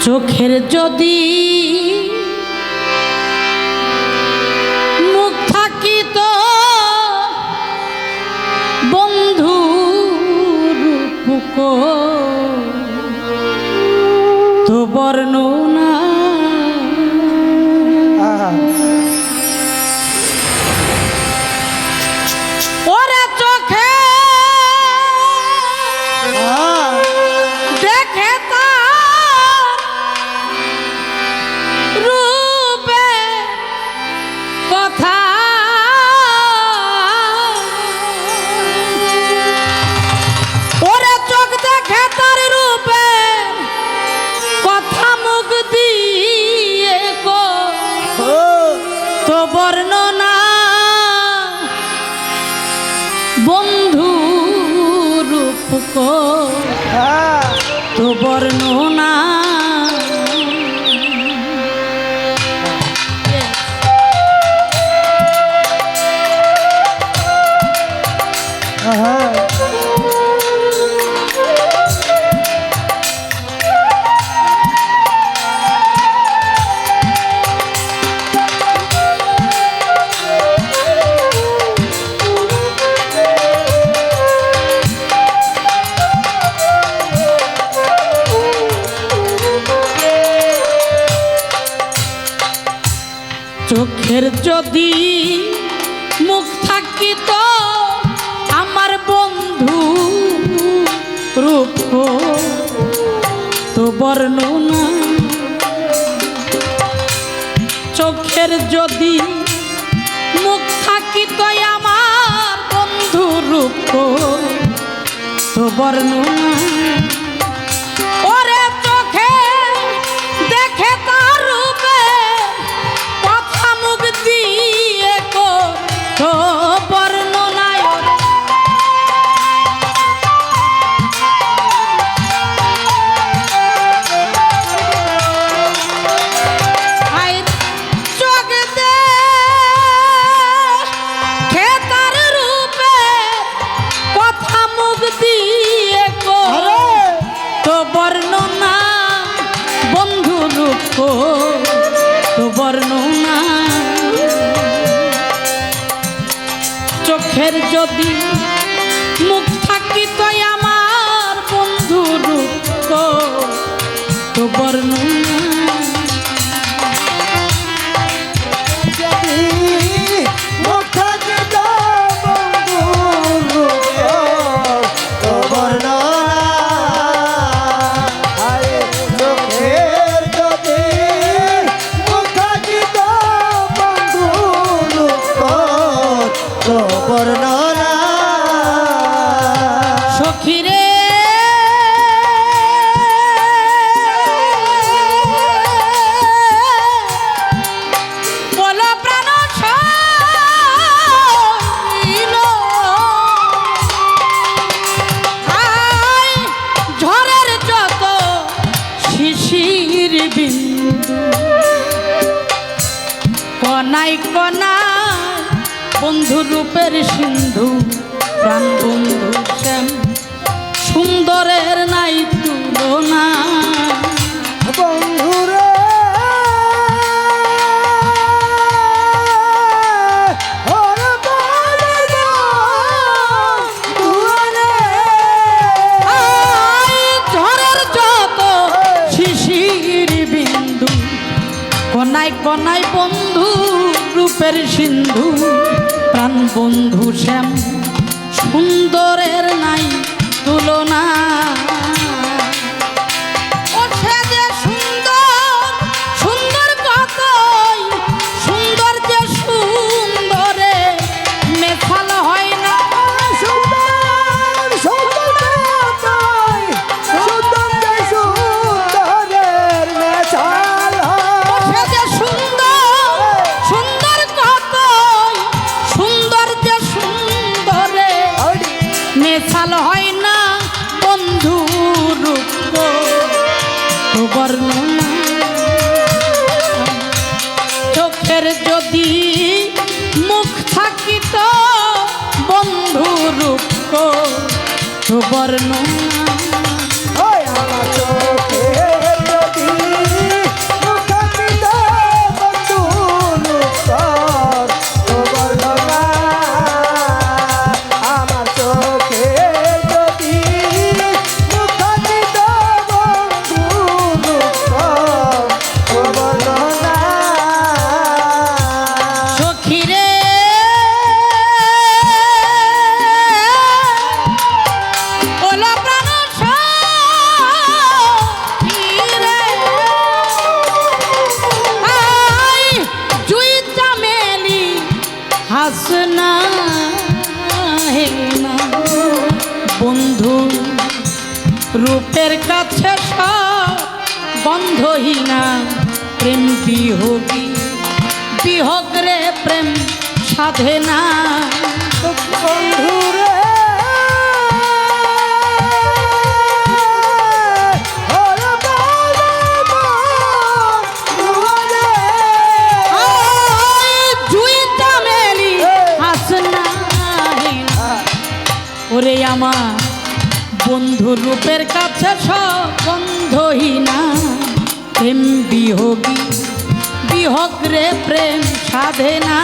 চোখের যদি মুখ থাকিত বন্ধু রূপক তো বর্ণ Ah! বর্ণনা। চোখের যদি মুখ থাকিত আমার বন্ধু রূপ তো বর্ণনা। মুখের যদি মুখ থাকি তয় আমার বন্ধু রূপ তো বর্ণ নাই কনা বন্ধু রূপের সিন্ধু প্রাণ বন্ধু শ্যাম। সুন্দরের নাই তুলনা। বন্ধুরা বন্ধু শ্যাম সুন্দরের নাই তুলনা। বর্ণনা রূপের কাছে সব বন্ধহীনা প্রেম বিহগী বিহগ রে প্রেম সাধে না। ওরে আমার বন্ধু রূপের কাছে সব বন্ধহীনা। প্রেম বিহগী বিহগ রে প্রেম সাধে না।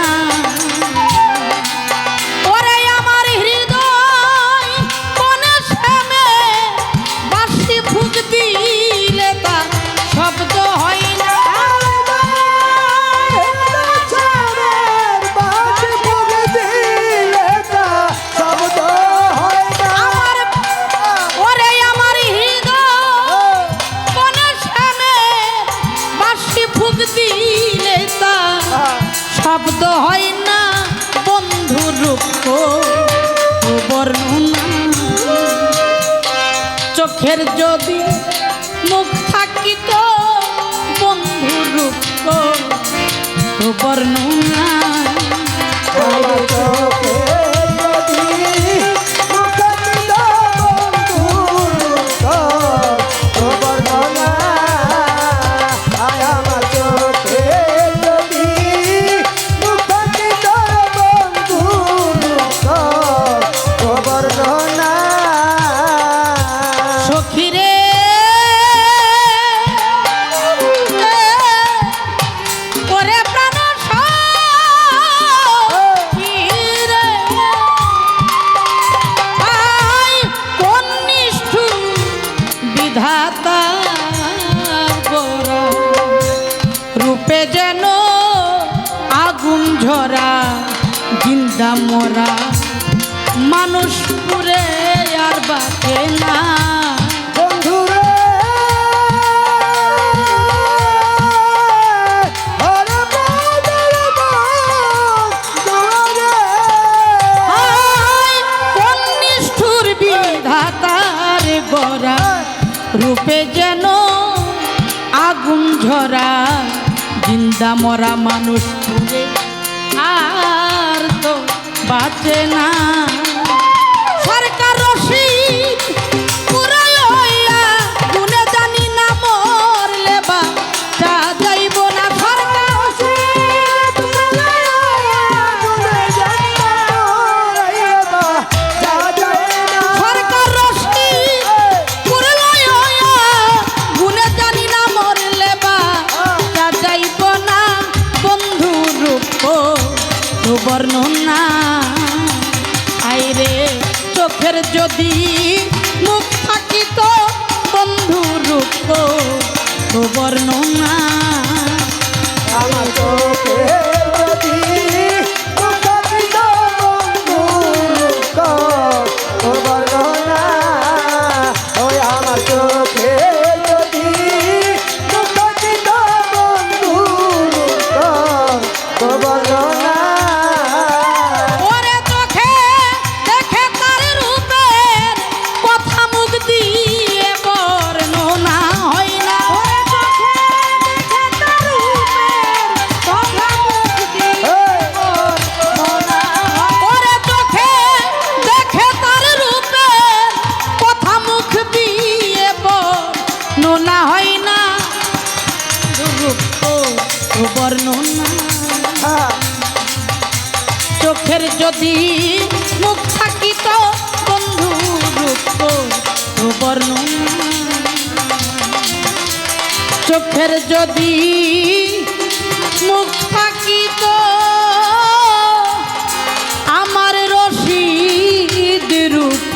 ফুক দিলে তার শব্দ হয় না বন্ধু রূপ চোখের যদি মুখ থাকিত বন্ধু রূপ তো বর্ণনা। যেন আগুন ঝরা জিন্দা মরা। মানুষ পুরে আর বাঁচে না। রূপে যেন আগুন ঝরা জিন্দা মরা মানুষ আর তো বাঁচে না। যদি যদি মুখ থাকিত বন্ধু রূপ চোখের যদি মুখ থাকিত আমার রসিদ রূপ